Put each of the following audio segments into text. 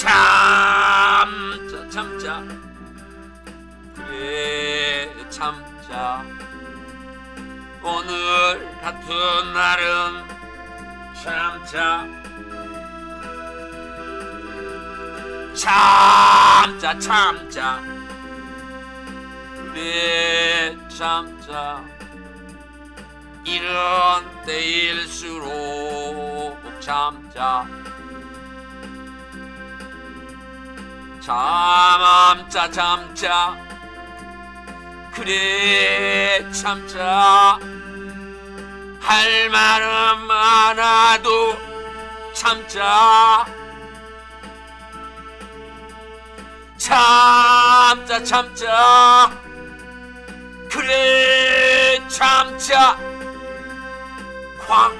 참자 참자. 그래 참자. 오늘 같은 날은 참자. 참자 참자. 그래 참자. 이런 때일수록 참자 참자 참자 그래 참자. 할 말은 많아도 참자. 참자 참자. 그래 참자. 확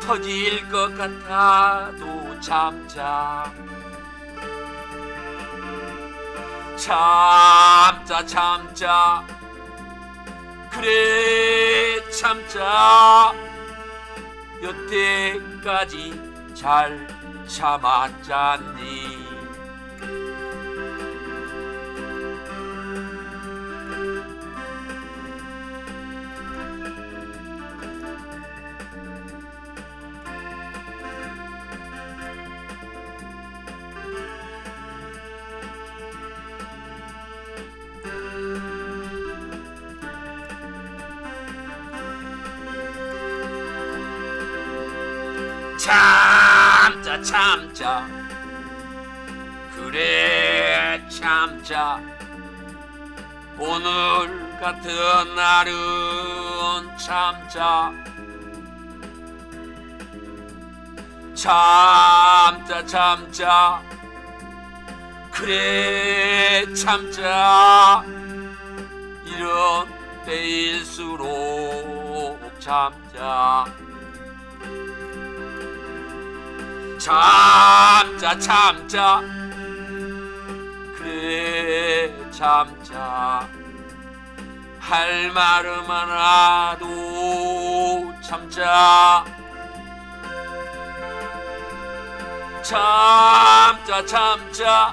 터질 것 같아도 참자 참자 참자. 그래 참자. 여태까지 잘 참았잖니 참자 참자. 그래 참자. 오늘 같은 날은 참자. 참자 참자. 그래 참자. 이런 때일수록 참자 참자 참자. 그래 참자. 할 말은 많아도 참자. 참자 참자.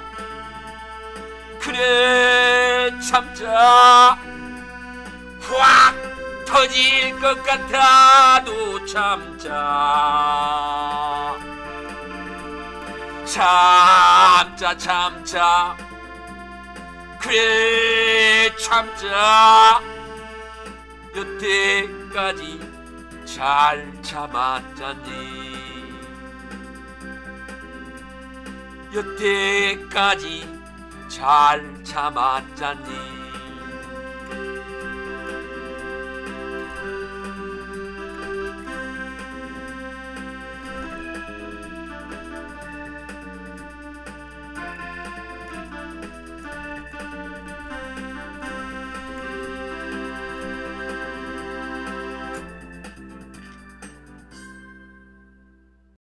그래 참자. 확 터질 것 같아도 참자 참자 참자. 그래 참자. 여태까지 잘 참았잖니. 여태까지 잘 참았잖니